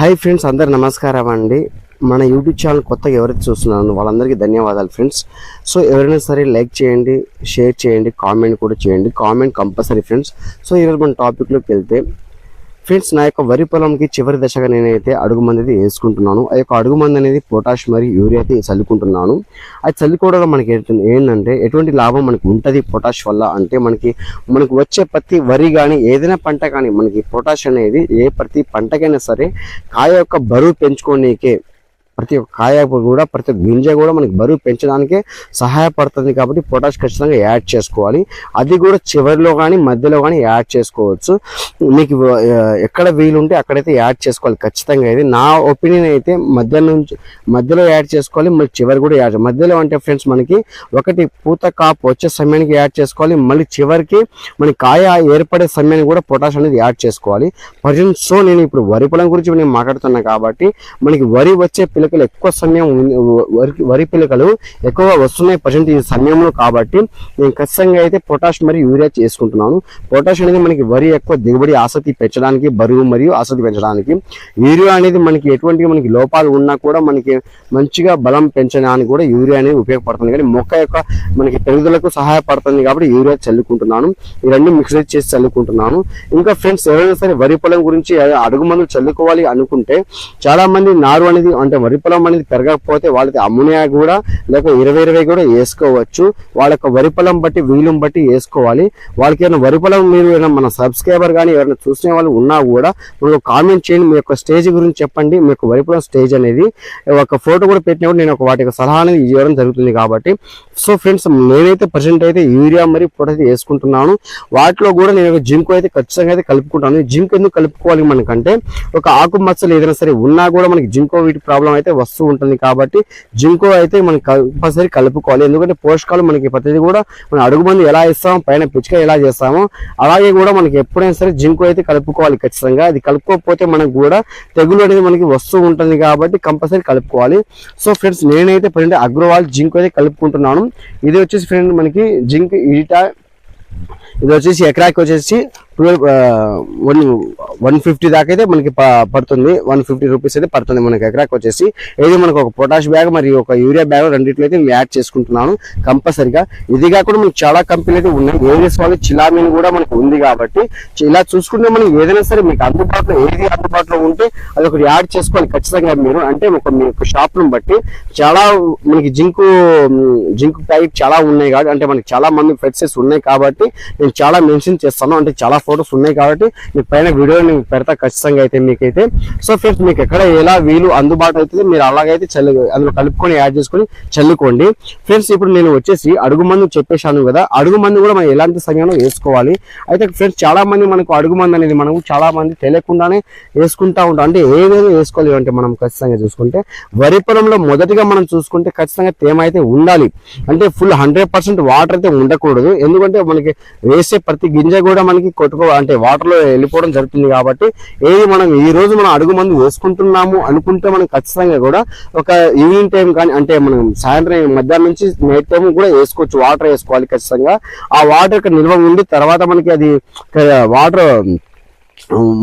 Hi friends అందరు నమస్కారం అండి. మన యూట్యూబ్ ఛానల్ కొత్తగా ఎవరైతే చూస్తున్నారో వాళ్ళందరికీ ధన్యవాదాలు ఫ్రెండ్స్. సో ఎవరైనా సరే లైక్ చేయండి షేర్ చేయండి కామెంట్ కూడా చేయండి. Comment compulsory friends. సో ఈరోజు మన టాపిక్లోకి వెళ్తే ఫ్రెండ్స్ నా యొక్క వరి పొలంకి చివరి దశగా నేనైతే అడుగు మంది అయితే వేసుకుంటున్నాను. ఆ యొక్క అడుగు మంది అనేది పొటాష్ మరియు యూరియా అయితే చల్లుకుంటున్నాను. అది చల్లుకోవడం మనకి ఏంటంటే ఎటువంటి లాభం మనకు ఉంటుంది పొటాష్ వల్ల అంటే మనకి మనకు వచ్చే ప్రతి వరి కానీ ఏదైనా పంట కానీ మనకి పొటాష్ అనేది ఏ ప్రతి పంటకైనా సరే కాయ యొక్క బరువు పెంచుకోనీకే ప్రతి ఒక్క కాయ కూడా ప్రతి ఒక్క గింజ కూడా మనకి బరువు పెంచడానికే సహాయపడుతుంది కాబట్టి పొటాష్ ఖచ్చితంగా యాడ్ చేసుకోవాలి. అది కూడా చివరిలో కానీ మధ్యలో కానీ యాడ్ చేసుకోవచ్చు. మీకు ఎక్కడ వీలుంటే అక్కడైతే యాడ్ చేసుకోవాలి ఖచ్చితంగా. ఇది నా ఒపీనియన్ అయితే మధ్య నుంచి మధ్యలో యాడ్ చేసుకోవాలి మళ్ళీ చివరి కూడా యాడ్ మధ్యలో అంటే ఫ్రెండ్స్ మనకి ఒకటి పూత కాపు వచ్చే సమయానికి యాడ్ చేసుకోవాలి మళ్ళీ చివరికి మనకి కాయ ఏర్పడే సమయానికి కూడా పొటాష్ అనేది యాడ్ చేసుకోవాలి. ప్రజెంట్ సో నేను ఇప్పుడు వరి పొలం గురించి నేను మాట్లాడుతున్నా కాబట్టి మనకి వరి వచ్చే పిలకలు ఎక్కువ సమయం ఉంది- వరి వరి పిలకలు ఎక్కువగా వస్తున్నాయి ప్రజెంట్ ఈ సమయంలో కాబట్టి నేను ఖచ్చితంగా అయితే పొటాష్ మరియు యూరియా చేసుకుంటున్నాను. పొటాష్ అనేది మనకి వరి ఎక్కువ దిగుబడి ఆసక్తి పెంచడానికి బరువు మరియు ఆసక్తి పెంచడానికి. యూరియా అనేది మనకి ఎటువంటి మనకి లోపాలు ఉన్నా కూడా మనకి మంచిగా బలం పెంచడానికి కూడా యూరియా అనేది ఉపయోగపడుతుంది. కానీ మొక్క యొక్క మనకి పెరుగుదలకు సహాయపడుతుంది కాబట్టి యూరియా చల్లుకుంటున్నాను. ఈ రెండు మిక్స్ చేసి చల్లుకుంటున్నాను. ఇంకా ఫ్రెండ్స్ ఎవరైనా సరే వరి పొలం గురించి అడుగు మందులు చల్లుకోవాలి అనుకుంటే చాలా మంది నారు అనేది అంటే వరి పొలం అనేది పెరగకపోతే వాళ్ళకి అమ్మోనియా కూడా లేక ఇరవై ఇరవై కూడా వేసుకోవచ్చు. వాళ్ళ యొక్క వరి పొలం బట్టి వీలుని బట్టి వేసుకోవాలి. వాళ్ళకి ఏమైనా వరి పొలం మీరు ఏమైనా మన సబ్స్క్రైబర్ కానీ ఎవరైనా చూసిన వాళ్ళు ఉన్నా కూడా మీరు కామెంట్ చేయండి. మీ యొక్క స్టేజ్ గురించి చెప్పండి. మీ యొక్క వరి పొలం స్టేజ్ అనేది. ఒక ఫోటో కూడా పెట్టినప్పుడు నేను ఒక వాటి యొక్క సలహా అనేది ఇవ్వడం జరుగుతుంది కాబట్టి. సో ఫ్రెండ్స్ నేనైతే ప్రజెంట్ అయితే యూరియా మరి ఫోటో అయితే వేసుకుంటున్నాను. వాటిలో కూడా నేను జింక్ అయితే ఖచ్చితంగా అయితే కలుపుకుంటాను. జింక్ ఎందుకు కలుపుకోవాలి మనకంటే ఒక ఆకు మచ్చలు ఏదైనా సరే ఉన్నా కూడా మనకి జింకో వీటి ప్రాబ్లం అయితే వస్తూ ఉంటుంది కాబట్టి జింకో అయితే మనం కంపల్సరీ కలుపుకోవాలి. ఎందుకంటే పోషకాలు మనకి ప్రతిదీ కూడా మనం అడుగుమంది ఎలా ఇస్తామో పైన పిచ్చుక ఎలా చేస్తామో అలాగే కూడా మనకి ఎప్పుడైనా సరే జింకు అయితే కలుపుకోవాలి ఖచ్చితంగా. అది కలుపుకోకపోతే మనకు కూడా తెగులు అనేది మనకి వస్తూ ఉంటుంది కాబట్టి కంపల్సరీ కలుపుకోవాలి. సో ఫ్రెండ్స్ నేనైతే ప్రజెంట్ అగ్రోవాల్ జింక్ అయితే కలుపుకుంటున్నాను. ఇది వచ్చేసి ఫ్రెండ్ మనకి జింక్ ఇటా ఇది వచ్చేసి ఎకరాకి వచ్చేసి వన్ వన్ ఫిఫ్టీ దాకా అయితే మనకి పడుతుంది. వన్ ఫిఫ్టీ రూపీస్ అయితే పడుతుంది మనకి ఎకరాకి వచ్చేసి. ఇది మనకు ఒక పొటాష్ బ్యాగ్ మరియు ఒక యూరియా బ్యాగ్ రెండిట్లో అయితే యాడ్ చేసుకుంటున్నాను కంపల్సరిగా. ఇది కాకుండా మనకి చాలా కంపెనీలు అయితే ఉన్నాయి. ఏరియస్ వాళ్ళు చిలామీన్ కూడా మనకు ఉంది కాబట్టి ఇలా చూసుకుంటే మనం ఏదైనా సరే మీకు అందుబాటులో ఏది అందుబాటులో ఉంటే అది ఒకటి యాడ్ చేసుకోవాలి ఖచ్చితంగా మీరు. అంటే ఒక మీ యొక్క షాప్ను బట్టి చాలా మనకి జింకు జింక్ టైప్ చాలా ఉన్నాయి కాబట్టి అంటే మనకి చాలా మంది ఫెట్సెస్ ఉన్నాయి కాబట్టి నేను చాలా మెన్షన్ చేస్తాను. అంటే చాలా ఫొటోస్ ఉన్నాయి కాబట్టి మీకు పైన వీడియో నేను పెడతా ఖచ్చితంగా అయితే మీకైతే. సో ఫ్రెండ్స్ మీకు ఎక్కడ ఎలా వీలు అందుబాటు అవుతుంది మీరు అలాగైతే చల్లు అందులో కలుపుకొని యాడ్ చేసుకొని చల్లుకోండి. ఫ్రెండ్స్ ఇప్పుడు నేను వచ్చేసి అడుగు మందు చెప్పేశాను కదా అడుగు మందు కూడా మనం ఎలాంటి సమయంలో వేసుకోవాలి? అయితే ఫ్రెండ్స్ చాలా మంది మనకు అడుగు మందు అనేది మనం చాలా మంది తెలియకుండానే వేసుకుంటా ఉంటాం. అంటే ఏదైనా వేసుకోవాలి అంటే మనం ఖచ్చితంగా చూసుకుంటే వరి పొలంలో మొదటిగా మనం చూసుకుంటే ఖచ్చితంగా తేమ అయితే ఉండాలి. అంటే ఫుల్ హండ్రెడ్ పర్సెంట్ వాటర్ అయితే ఉండకూడదు. ఎందుకంటే మనకి వేసే ప్రతి గింజ కూడా మనకి కొట్టుకో అంటే వాటర్లో వెళ్ళిపోవడం జరుగుతుంది కాబట్టి ఏది మనం ఈ రోజు మనం అడుగు మందు వేసుకుంటున్నాము అనుకుంటే మనం ఖచ్చితంగా కూడా ఒక ఈవినింగ్ టైం కానీ అంటే మనం సాయంత్రం మధ్యాహ్నం నుంచి నైట్ టైం కూడా వేసుకోవచ్చు వాటర్ వేసుకోవాలి ఖచ్చితంగా. ఆ వాటర్ నిల్వ ఉండి తర్వాత మనకి అది వాటర్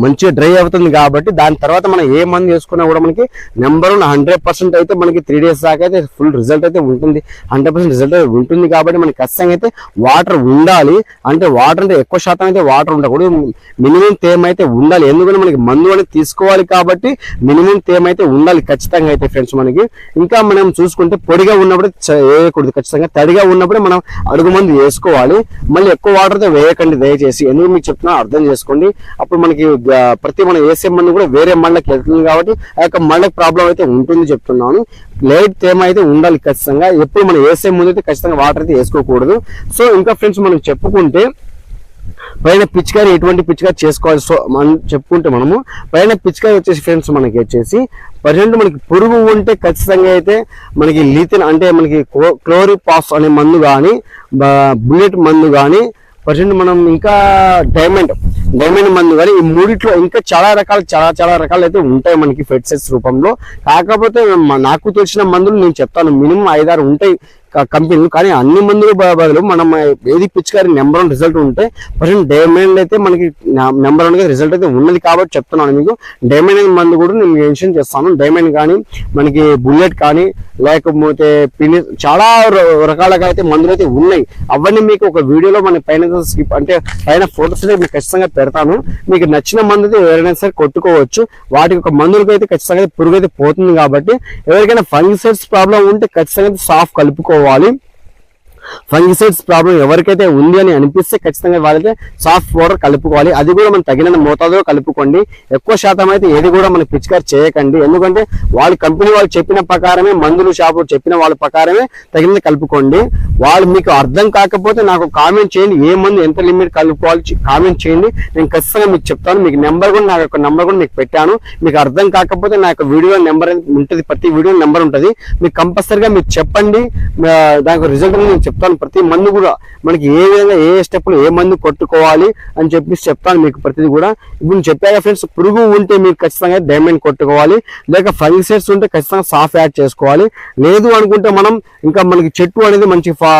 మంచిగా డ్రై అవుతుంది కాబట్టి దాని తర్వాత మనం ఏ మందు వేసుకున్నా కూడా మనకి నెంబర్ వన్ హండ్రెడ్ పర్సెంట్ అయితే మనకి త్రీ డేస్ దాకా అయితే ఫుల్ రిజల్ట్ అయితే ఉంటుంది. హండ్రెడ్ పర్సెంట్ రిజల్ట్ అయితే ఉంటుంది కాబట్టి మనకి ఖచ్చితంగా అయితే వాటర్ ఉండాలి. అంటే వాటర్ అంటే ఎక్కువ శాతం అయితే వాటర్ ఉండకూడదు. మినిమం తేమ అయితే ఉండాలి. ఎందుకంటే మనకి మందు అనేది తీసుకోవాలి కాబట్టి మినిమం తేమ అయితే ఉండాలి ఖచ్చితంగా అయితే ఫ్రెండ్స్ మనకి. ఇంకా మనం చూసుకుంటే పొడిగా ఉన్నప్పుడు వేయకూడదు ఖచ్చితంగా. తడిగా ఉన్నప్పుడే మనం అడుగు మందు వేసుకోవాలి. మళ్ళీ ఎక్కువ వాటర్ అయితే వేయకండి దయచేసి. ఎందుకు మీకు చెప్తున్నా అర్థం చేసుకోండి. అప్పుడు మనకి మనకి ప్రతి మనం వేసే మందు కూడా వేరే మళ్ళకి వెళ్తుంది కాబట్టి ఆ యొక్క మళ్ళకి ప్రాబ్లం అయితే ఉంటుంది చెప్తున్నాను. లైట్ తేమ అయితే ఉండాలి ఖచ్చితంగా. ఎప్పుడు మనం వేసే ముందు అయితే ఖచ్చితంగా వాటర్ అయితే వేసుకోకూడదు. సో ఇంకా ఫ్రెండ్స్ మనం చెప్పుకుంటే పైన పిచ్చికారి ఎటువంటి పిచ్చికారి చేసుకోవాలి? సో మనం చెప్పుకుంటే మనము పైన పిచికారి వచ్చేసి ఫ్రెండ్స్ మనకి వచ్చేసి ప్రజెంట్ మనకి పురుగు ఉంటే ఖచ్చితంగా అయితే మనకి లీథిన్ అంటే మనకి క్లోరిపాస్ అనే మందు కానీ బుల్లెట్ మందు కానీ ప్రజెంట్ మనం ఇంకా డైమండ్ డైమండ్ మందు కానీ ఈ మూడిట్లో ఇంకా చాలా రకాలు చాలా చాలా రకాలు అయితే ఉంటాయి మనకి ఫెడ్సెస్ రూపంలో. కాకపోతే నాకు తెలిసిన మందులు నేను చెప్తాను మినిమం ఐదారు ఉంటాయి కంపెనీలు. కానీ అన్ని మందులు బదులు మనం ఏది పిచ్చికారి నెంబర్ వన్ రిజల్ట్ ఉంటే ప్రజెంట్ డైమండ్ అయితే మనకి నెంబర్ వన్గా రిజల్ట్ అయితే ఉన్నది కాబట్టి చెప్తున్నాను మీకు. డైమండ్ మందు కూడా నేను మెన్షన్ చేస్తాను. డైమండ్ కానీ మనకి బుల్లెట్ కానీ లేకపోతే పిని చాలా ర- రకాలుగా అయితే మందులు అయితే ఉన్నాయి. అవన్నీ మీకు ఒక వీడియోలో మన పైన స్కిప్ అంటే పైన ఫొటోస్ మీకు ఖచ్చితంగా పెడతాను. మీకు నచ్చిన మందు అయితే ఎవరైనా సరే కొట్టుకోవచ్చు. వాటి యొక్క మందులకు అయితే ఖచ్చితంగా అయితే పురుగు అయితే పోతుంది కాబట్టి ఎవరికైనా ఫంగిసైడ్స్ ప్రాబ్లం ఉంటే ఖచ్చితంగా సాఫ్ కలుపుకోవాలి. ఫంగిసైడ్స్ ప్రాబ్లం ఎవరికైతే ఉంది అని అనిపిస్తే ఖచ్చితంగా వాళ్ళైతే సాఫ్ట్ పౌడర్ కలుపుకోవాలి. అది కూడా మనం తగినంత మోతాదులో కలుపుకోండి. ఎక్కువ శాతం అయితే ఏది కూడా మనం పిచికారి చేయకండి. ఎందుకంటే వాళ్ళ కంపెనీ వాళ్ళు చెప్పిన ప్రకారమే మందులు షాపులు చెప్పిన వాళ్ళ ప్రకారమే తగినంత కలుపుకోండి. వాళ్ళు మీకు అర్థం కాకపోతే నాకు కామెంట్ చేయండి. ఏ మందు ఎంత లిమిట్ కలుపుకోవాలి కామెంట్ చేయండి. నేను ఖచ్చితంగా మీకు చెప్తాను. మీకు నెంబర్ కూడా నా యొక్క నెంబర్ కూడా మీకు పెట్టాను. మీకు అర్థం కాకపోతే నా యొక్క వీడియో నెంబర్ ఉంటుంది. ప్రతి వీడియో నెంబర్ ఉంటుంది. మీకు కంపల్సరిగా మీరు చెప్పండి. దానికి రిజల్ట్ నేను చెప్తాను. ప్రతి మందు కూడా మనకి ఏ విధంగా ఏ స్టెప్లు ఏ మందు కొట్టుకోవాలి అని చెప్పి చెప్తాను మీకు ప్రతిదీ కూడా. ఇప్పుడు చెప్పాక ఫ్రెండ్స్ పురుగు ఉంటే మీరు ఖచ్చితంగా డైమండ్ కొట్టుకోవాలి. లేక ఫంగిసైడ్స్ ఉంటే ఖచ్చితంగా సాఫ్ యాడ్ చేసుకోవాలి. లేదు అనుకుంటే మనం ఇంకా మనకి చెట్టు అనేది మంచి ఫా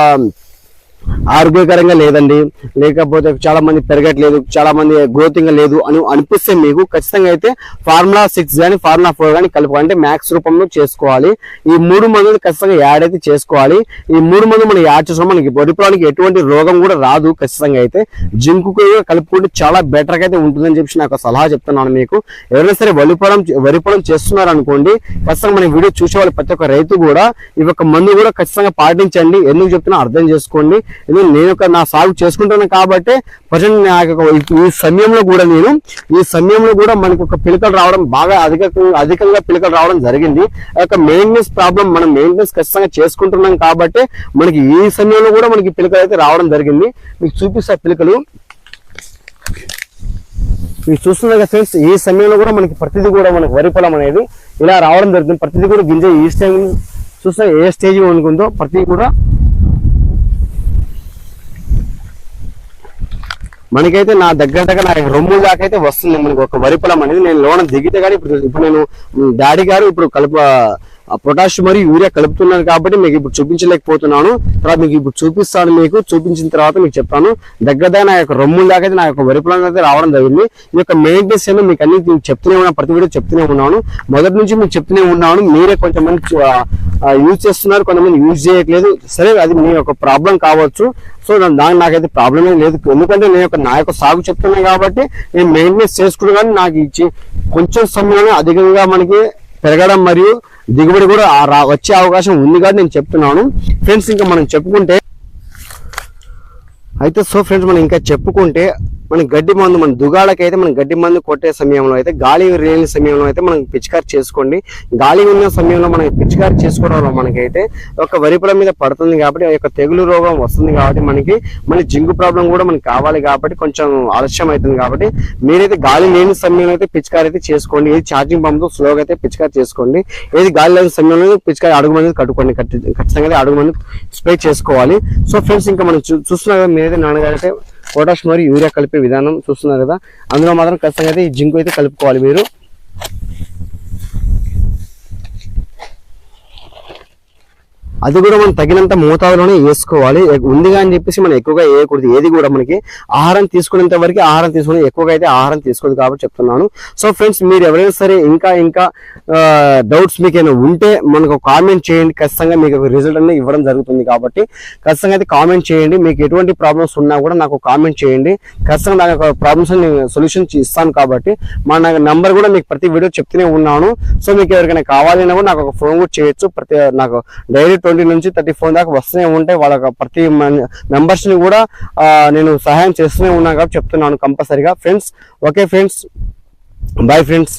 ఆరోగ్యకరంగా లేదండి. లేకపోతే చాలా మంది పెరగట్లేదు చాలా మంది గ్రోతింగ్ లేదు అని అనిపిస్తే మీకు ఖచ్చితంగా అయితే ఫార్ములా సిక్స్ కానీ ఫార్ములా ఫోర్ కానీ కలుపుకుంటే మ్యాక్స్ రూపంలో చేసుకోవాలి. ఈ మూడు మందులు ఖచ్చితంగా యాడ్ అయితే చేసుకోవాలి. ఈ మూడు మందులు మనం యాడ్ చేసుకోవడం మనకి వరి పొలానికి ఎటువంటి రోగం కూడా రాదు ఖచ్చితంగా అయితే. జింకు కలుపుకుంటే చాలా బెటర్గా అయితే ఉంటుందని చెప్పి నాకు సలహా చెప్తున్నాను మీకు. ఎవరైనా సరే వరి పొలం వరి పొలం చేస్తున్నారు అనుకోండి ఖచ్చితంగా మన వీడియో చూసే వాళ్ళు ప్రతి ఒక్క రైతు కూడా ఈ యొక్క మందు కూడా ఖచ్చితంగా పాటించండి. ఎందుకు చెప్తున్నా అర్థం చేసుకోండి. ఎందుకంటే నేను ఒక నా సాగు చేసుకుంటున్నాను కాబట్టి ప్రజెంట్ నాకు ఈ- సమయంలో కూడా నేను ఈ సమయంలో కూడా మనకు ఒక పిలకలు రావడం బాగా అధిక అధికంగా పిలకలు రావడం జరిగింది. ఆ యొక్క మెయింటెనెన్స్ ప్రాబ్లం మనం మెయింటెనెన్స్ ఖచ్చితంగా చేసుకుంటున్నాం కాబట్టి మనకి ఈ సమయంలో కూడా మనకి పిలకలు అయితే రావడం జరిగింది. మీకు చూపిస్తా పిలకలు. మీరు చూస్తున్నారు కదా ఫ్రెండ్స్ ఈ సమయంలో కూడా మనకి ప్రతిదీ కూడా మనకి వరి పొలం అనేది ఇలా రావడం జరుగుతుంది. ప్రతిదీ కూడా గింజ ఈ స్టేజ్ చూస్తే ఏ స్టేజ్ అనుకుందో ప్రతిదీ కూడా మనకైతే నా దగ్గర దగ్గర నా రొమ్ము దాకా అయితే వస్తుంది మనకి ఒక వరి పొలం అనేది. నేను లోన దిగితే కానీ ఇప్పుడు ఇప్పుడు నేను డాడీ గారు ఇప్పుడు కలుపు పొటాష్ మరియు యూరియా కలుపుతున్నాను కాబట్టి మీకు ఇప్పుడు చూపించలేకపోతున్నాను. తర్వాత మీకు ఇప్పుడు చూపిస్తాను మీకు. చూపించిన తర్వాత మీకు చెప్తాను. దగ్గర నా యొక్క రొమ్ముల దాకా అయితే నా యొక్క వరి పొలం అయితే రావడం జరిగింది. ఈ యొక్క మెయింటెన్స్ అయినా మీకు అన్ని చెప్తూనే ఉన్నాను. ప్రతి వీడియో చెప్తూనే ఉన్నాను. మొదటి నుంచి మీకు చెప్తూనే ఉన్నాను. మీరే కొంచెం మంది యూజ్ చేస్తున్నారు. కొంతమంది యూజ్ చేయట్లేదు. సరే అది మీ యొక్క ప్రాబ్లం కావచ్చు. సో దాని దానికి నాకైతే ప్రాబ్లమే లేదు. ఎందుకంటే నేను యొక్క నా యొక్క సాగు చెప్తున్నాను కాబట్టి నేను మెయింటెనెన్స్ చేసుకుని కానీ నాకు ఇచ్చి కొంచెం సమయంలో అధికంగా మనకి పెరగడం మరియు దిగుబడి కూడా రా- వచ్చే అవకాశం ఉంది కాబట్టి నేను చెప్తున్నాను. ఫ్రెండ్స్ ఇంకా మనం చెప్పుకుంటే అయితే సో ఫ్రెండ్స్ మనం ఇంకా చెప్పుకుంటే మన గడ్డి మందు మన దుగాడకైతే మనం గడ్డి మందు కొట్టే సమయంలో అయితే గాలి లేని సమయంలో అయితే మనం పిచికారి చేసుకోండి. గాలి ఉన్న సమయంలో మనం పిచికారి చేసుకోవడం వల్ల మనకైతే ఒక వరి మీద పడుతుంది కాబట్టి ఆ యొక్క తెగులు రోగం వస్తుంది కాబట్టి మనకి మళ్ళీ జింగు ప్రాబ్లం కూడా మనకి కావాలి కాబట్టి కొంచెం ఆలస్యం అవుతుంది కాబట్టి మీరైతే గాలి లేని సమయంలో అయితే పిచికారి అయితే చేసుకోండి. ఏది ఛార్జింగ్ పంపుతో స్లోగా అయితే పిచికారి చేసుకోండి. ఏది గాలి లేని సమయంలో పిచికారి అడుగు మంది కట్టుకోండి. ఖచ్చితంగా అయితే అడుగు మంది స్ప్రే చేసుకోవాలి. సో ఫ్రెండ్స్ ఇంకా మనం చూ- కదా మీరైతే నాన్నగారు అయితే పొటాష్ మరియు యూరియా కలిపే విధానం చూస్తున్నారు కదా. అందులో మాత్రం ఖచ్చితంగా అయితే ఈ జింక్ అయితే కలుపుకోవాలి మీరు. అది కూడా మనం తగినంత మోతాదులోనే వేసుకోవాలి. ఎ- ఉందిగా అని చెప్పేసి మనం ఎక్కువగా వేయకూడదు. ఏది కూడా మనకి ఆహారం తీసుకునేంత వరకు ఆహారం తీసుకుని ఎక్కువగా అయితే ఆహారం తీసుకోదు కాబట్టి చెప్తున్నాను. సో ఫ్రెండ్స్ మీరు ఎవరైనా సరే ఇంకా ఇంకా డౌట్స్ మీకు ఏమైనా ఉంటే మనకు కామెంట్ చేయండి. ఖచ్చితంగా మీకు రిజల్ట్ అనేది ఇవ్వడం జరుగుతుంది కాబట్టి ఖచ్చితంగా అయితే కామెంట్ చేయండి. మీకు ఎటువంటి ప్రాబ్లమ్స్ ఉన్నా కూడా నాకు కామెంట్ చేయండి. ఖచ్చితంగా నాకు ప్రాబ్లమ్స్ నేను సొల్యూషన్ ఇస్తాను కాబట్టి మా నంబర్ కూడా మీకు ప్రతి వీడియో చెప్తూనే ఉన్నాను. సో మీకు ఎవరికైనా కావాలన్నా కూడా నాకు ఒక ఫోన్ కూడా చేయొచ్చు. ప్రతి నాకు డైరెక్ట్ ట్వంటీ నుంచి థర్టీ ఫోన్ దాకా వస్తూనే ఉంటాయి వాళ్ళ ప్రతి మెంబర్స్ని కూడా నేను సహాయం చేస్తూనే ఉన్నాను కాబట్టి చెప్తున్నాను కంపల్సరీగా. Friends okay friends. Bye friends.